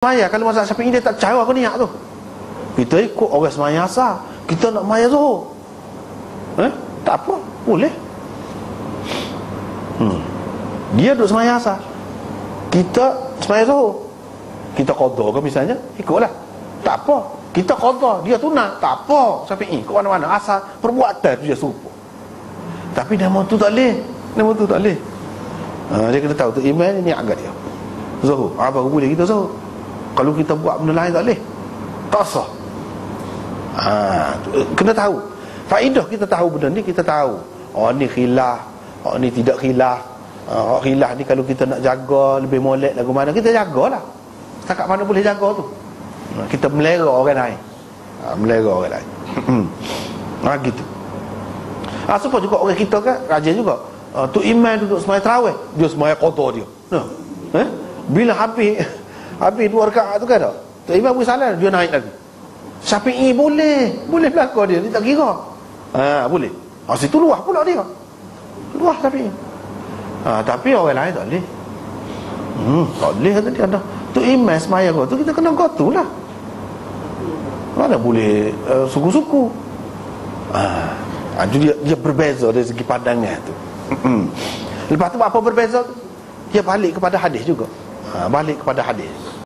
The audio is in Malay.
Maya kalau mazhab Syafi'i dia tak cara ke niat tu. Kita ikut orang semaya asal. Kita nak maya zuhur. Eh? Tak apa, boleh. Hmm. Dia duduk semaya asal. Kita semaya zuhur. Kita qada ke misalnya, ikutlah. Tak apa. Kita qada, dia tunat. Tak apa. Syafi'i ke mana-mana asal perbuatan tu dia serupa. Tapi nama tu tak boleh. Nama tu tak boleh. Ha, dia kena tahu tu iman ni agak dia. Zuhur. Apa boleh kita zuhur? Kalau kita buat benda lain tak boleh. Tak sah. Ha, Kena tahu. Faedah kita tahu benda ni kita tahu. Oh ni khilaf Oh ni tidak khilaf. Oh khilaf ni kalau kita nak jaga Lebih molek lagu mana Kita jagalah. Setakat mana boleh jaga tu? Ha, Kita melera orang lain. Ha, Melera orang lain. Ha gitu. Ha supaya juga orang kita kan Rajin juga. Uh, Tu iman duduk semaya terawih. Dia semaya kotor dia. Nah. eh? Bila habis Habis dua rakaat tu kan tak? Imam Abu Salam dia naik lagi. Syafi'i boleh. Boleh belakang dia. Dia tak kira. Ha, boleh. Ha, situ luah pula dia. Luah Syafi'i. Ha, tapi orang lain tak boleh. Hmm, tak boleh kata dia dah. Tu imam semaya kau tu kita kena kau lah. Mana boleh uh, suku-suku. Ha, dia, dia berbeza dari segi pandangan tu. Lepas tu apa berbeza tu? Dia balik kepada hadis juga. Ha, balik kepada hadis.